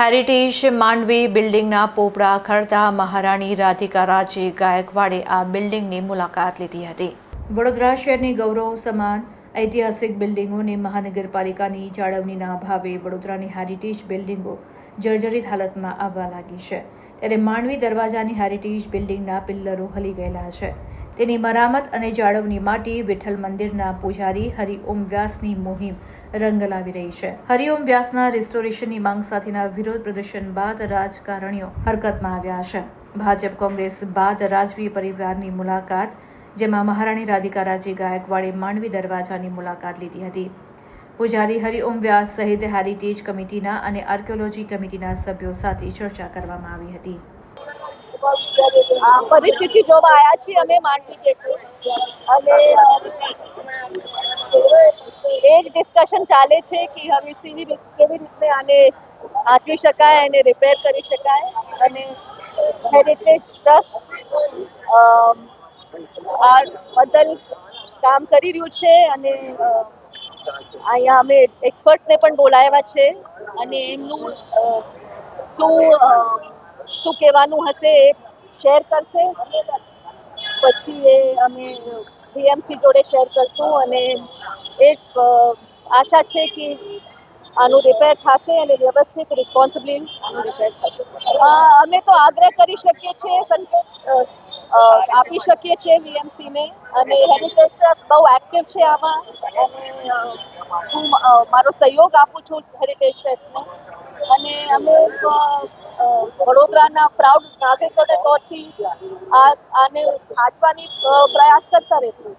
Heritage Mandvi બિલ્ડિંગના પોપડા ખરતા મહારાણી રાધિકા રાજે ગાયકવાડે આ બિલ્ડિંગની મુલાકાત લીધી હતી. વડોદરા શહેરની ગૌરવ સમાન ઐતિહાસિક બિલ્ડિંગોને મહાનગરપાલિકાની જાળવણીના અભાવે વડોદરાની હેરિટેજ બિલ્ડિંગો જર્જરિત હાલતમાં આવવા લાગી છે. ત્યારે માંડવી દરવાજાની હેરિટેજ બિલ્ડિંગના પિલ્લરો હલી ગયેલા છે. તેની મરામત અને જાળવણી માટે વિઠ્ઠલ મંદિરના પૂજારી હરિઓમ વ્યાસની મુહિમ રંગ લાવી રહી છે. હરિઓમ વ્યાસના રિસ્ટોરેશનની માંગ સાથેના વિરોધ પ્રદર્શન બાદ રાજકારણીઓ હરકતમાં આવ્યા છે. ભાજપ કોંગ્રેસ બાદ રાજવી પરિવારની મુલાકાત, જેમાં મહારાણી રાધિકા રાજી ગાયકવાડે માંડવી દરવાજાની મુલાકાત લીધી હતી. પૂજારી હરિઓમ વ્યાસ સહિત હેરિટેજ કમિટીના અને આર્કિયોલોજી કમિટીના સભ્યો સાથે ચર્ચા કરવામાં આવી હતી. પરિસ્થિતિ જોવા આવ્યા છીએ અમે માંડવી જેટલું. અને ડિસ્કશન ચાલે છે કે હવે રીત કેવી રીતે આને આંચવી શકાય અને રિપેર કરી શકાય અને હેરિટેજ ટ્રસ્ટ આ બદલ કામ કરી રહ્યું છે અને અહીંયા અમે એક્સપર્ટ્સને પણ બોલાવ્યા છે અને એમનું શું શું કહેવાનું હશે એ શેર કરશે. પછી એ અમે બીએમસી જોડે શેર કરશું અને એક આશા છે કે આનું રિપેર થશે અને વ્યવસ્થિત રિસ્પોન્સિબલી આનું રિપેર થશે. અમે તો આગ્રહ કરી શકીએ છીએ, સંકેત આપી શકીએ છીએ વીએમસીને અને હેરિટેજ ટ્રસ્ટ બહુ એક્ટિવ છે આમાં અને હું મારો સહયોગ આપું છું હેરિટેજ ટ્રસ્ટને અને અમે વડોદરાના પ્રાઉડ નાગરિકોને તોરથી આને સાચવાની પ્રયાસ કરતા રહીશું.